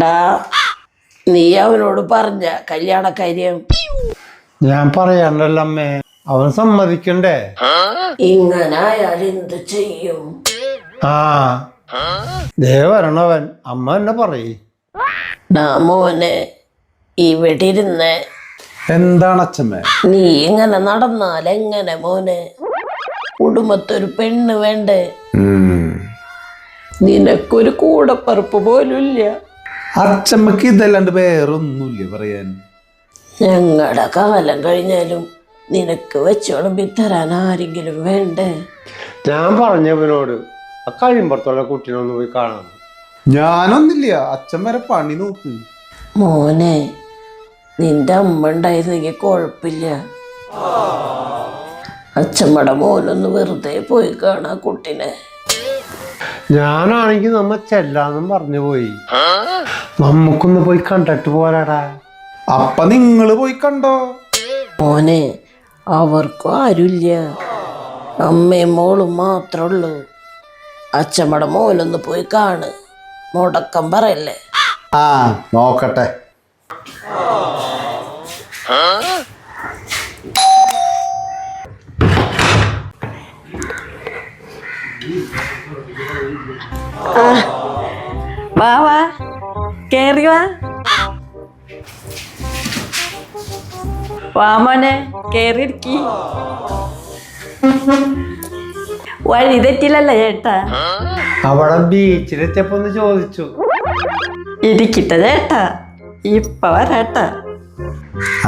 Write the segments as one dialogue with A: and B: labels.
A: ഡാ നീ അവനോട് പറഞ്ഞ കല്യാണ കാര്യം.
B: ഞാൻ പറയാണ്ടല്ലോ അമ്മേ. അവൻ സമ്മതിക്കണ്ടേ?
A: ഇങ്ങനായാൽ എന്ത് ചെയ്യും?
B: ആ. ദേ വരണവൻ. അമ്മ എന്നെ പറയ്.
A: ഡാ മോനെ ഇവിടെ ഇരുന്ന്
C: എന്താണ് അച്ഛമ്മേ?
A: നീ ഇങ്ങനെ നടന്നാൽ എങ്ങനെ മോനെ? കുടുംബത്തൊരു പെണ്ണ് വേണ്ടേ? നിനക്കൊരു കൂടപ്പറപ്പ് പോലും ഇല്ല
C: അച്ഛമ്മക്ക് ഇതല്ലാണ്ട് വേറൊന്നുമില്ല പറയാൻ?
A: ഞങ്ങളുടെ കാലം കഴിഞ്ഞാലും നിനക്ക് വെച്ചോളമ്പി തരാൻ ആരെങ്കിലും വേണ്ടേ?
B: ഞാൻ പറഞ്ഞവനോട് ആ കഴിയുമ്പുറത്തുള്ള കുട്ടീനെ ഒന്ന് പോയി കാണാം
C: ഞാനൊന്നില്ല അച്ഛൻ വരെ പണി നോക്ക്.
A: മോനെ നിന്റെ അമ്മ ഉണ്ടായിരുന്നെങ്കിൽ കുഴപ്പമില്ല അച്ഛമ്മയുടെ മോനൊന്ന് വെറുതെ പോയി കാണാ കുട്ടിനെ.
B: ഞാനാണെങ്കിൽ നമ്മ ചെല്ലാന്നും പറഞ്ഞു പോയി. നമുക്കൊന്ന് പോയി കണ്ടിട്ട് പോരാടാ.
C: അപ്പൊ നിങ്ങൾ പോയി കണ്ടോ?
A: മോനെ അവർക്കും ആരുമില്ല. അമ്മയും മോളും മാത്രമുള്ളൂ അച്ഛമ്മടെ മോനൊന്ന് പോയി കാണ്. മുടക്കം പറയല്ലേ?
C: ആ നോക്കട്ടെ.
D: വാ വാ. കേറി വാ. വാ മോനെ. കേറി ഇരിക്കി വഴി തെറ്റില്ലല്ലോ ചേട്ടാ.
B: അവിടെ ബീച്ചിലെത്തിയപ്പോ ഒന്ന് ചോദിച്ചു.
D: ഇരിക്കട്ടെ ചേട്ടാ. ഇപ്പൊ വരാട്ടാ.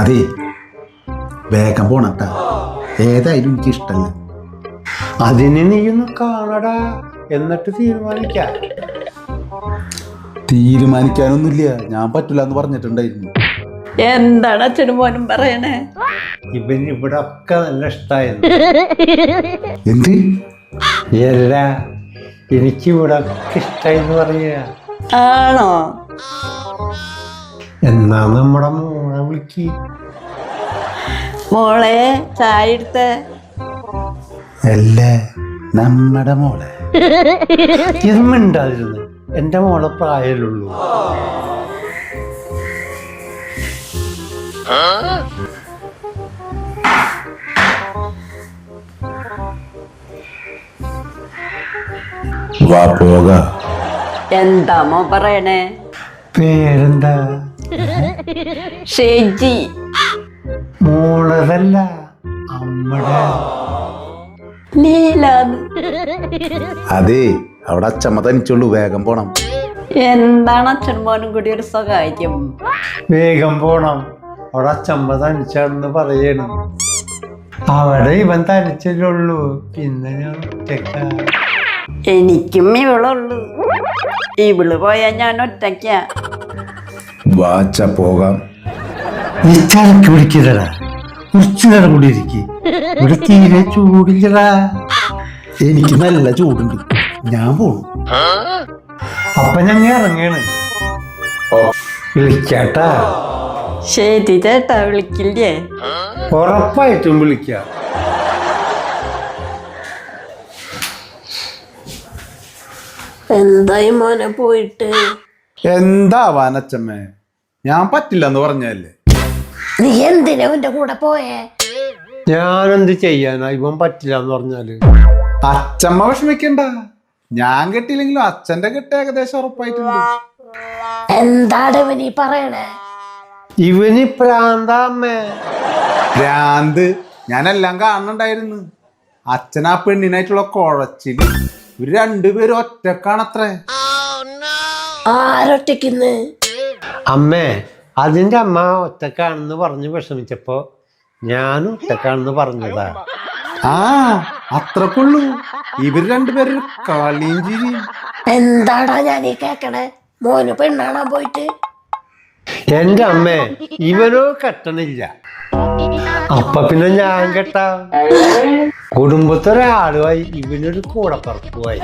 C: അതെ വേഗം പോണട്ടാ. ഏതായാലും എനിക്ക് ഇഷ്ടല്ല
B: അതിന് നീയൊന്ന് കാണടാ. എന്നിട്ട് തീരുമാനിക്കാം.
C: തീരുമാനിക്കാനൊന്നുമില്ല. ഞാൻ പറ്റില്ല എന്ന് പറഞ്ഞിട്ടുണ്ടായിരുന്നു.
D: എന്താണ് അച്ഛനും മോനും പറയണേ?
B: ഇവൻ ഇവിടെ ഒക്കെ നല്ല ഇഷ്ടായിരുന്നു.
C: എന്ത്?
B: എല്ലാ എനിക്ക് ഇവിടെ ഒക്കെ ഇഷ്ടായെന്ന് പറയുക
D: ആണോ?
B: എന്നാ നമ്മുടെ മോളെ വിളിക്ക്.
D: മോളെ ചായ എടുത്തേ.
C: അല്ലേ? നമ്മുടെ മോളെ.
B: ഇതും മിണ്ടാതിരുന്നു എന്റെ മോളെ പ്രായമുള്ളൂ
C: വാ പോക.
D: എന്താ മോ പറയണേ?
B: പേരെന്താ?
D: ഷേജി.
B: മോളതല്ല അമ്മടെ.
C: അതെ അവിടെ അച്ചമ്മ തനിച്ചുള്ളൂ വേഗം പോണം.
D: എന്താണ് അച്ഛൻ മോനും കൂടി ഒരു സ്വകാര്യം?
B: വേഗം പോണം. അവിടെ അച്ചമ്മ തനിച്ചാണെന്ന് പറയണം. അവിടെ ഇവൻ തനിച്ചല്ലുള്ളൂ. പിന്നെ ഞാൻ
D: എനിക്കും ഇവളുള്ളൂ. ഇവൾ പോയാ ഞാൻ ഒറ്റയ്ക്കാ.
C: വാച്ച പോകാം.
B: നീ കുടിക്കുന്നതാ കുറച്ചു നേരം കൂടി ഇരിക്കും. ഇവിടെ തീരെ ചൂടില്ലടാ.
C: എനിക്ക് നല്ല ചൂടുണ്ട്. ഞാൻ പോണു.
B: അപ്പൊ ഞങ്ങ ഇറങ്ങാണ്. വിളിക്കാട്ടാ.
D: ശരി ചേട്ടാ വിളിക്കില്ലേ?
B: ഉറപ്പായിട്ടും വിളിക്ക.
A: എന്തായി മോനെ പോയിട്ട്?
C: എന്താ വാനച്ചമ്മേ? ഞാൻ പറ്റില്ല എന്ന് പറഞ്ഞല്ലേ?
A: നീ എന്തിനാ കൂടെ പോയേ?
B: ഞാനെന്ത് ചെയ്യാനാ? ഇവൻ പറ്റില്ല എന്ന് പറഞ്ഞാൽ.
C: അച്ഛമ്മ വിഷമിക്കണ്ട. ഞാൻ കെട്ടിയില്ലെങ്കിലും അച്ഛന്റെ കെട്ട് ഏകദേശം ഉറപ്പായിട്ടുണ്ട്.
A: എന്താണ് ഇവൻ പറയണേ?
B: ഇവന് പ്രാന്താമ്മേ
C: ഭ്രാന്ത് ഞാനെല്ലാം കാണുന്നുണ്ടായിരുന്നു അച്ഛൻ ആ പെണ്ണിനായിട്ടുള്ള കുഴച്ചിൽ ഇവർ രണ്ടുപേരും ഒറ്റക്കാണത്രേ.
A: ആരൊറ്റയ്ക്കുന്ന്
B: അമ്മേ അതിന്റെ അമ്മ ഒറ്റക്കാണെന്ന് പറഞ്ഞ് വിഷമിച്ചപ്പോ ഞാനും ഒറ്റക്കാണെന്ന് പറഞ്ഞതാ.
C: ആ അത്രക്കുള്ളൂ. ഇവർ രണ്ടുപേരും കളിയും ചിരിയും.
A: എന്താടാ ഞാൻ ഈ കേക്കണേ? മോന് പെണ്ണാണാൻ പോയിട്ട്?
B: എന്റെ അമ്മേ ഇവനോ കെട്ടണില്ല. അപ്പൊ പിന്നെ ഞാൻ കെട്ടാ? കുടുംബത്തൊരാളുമായി ഇവനൊരു കൂടപ്പറപ്പുമായി.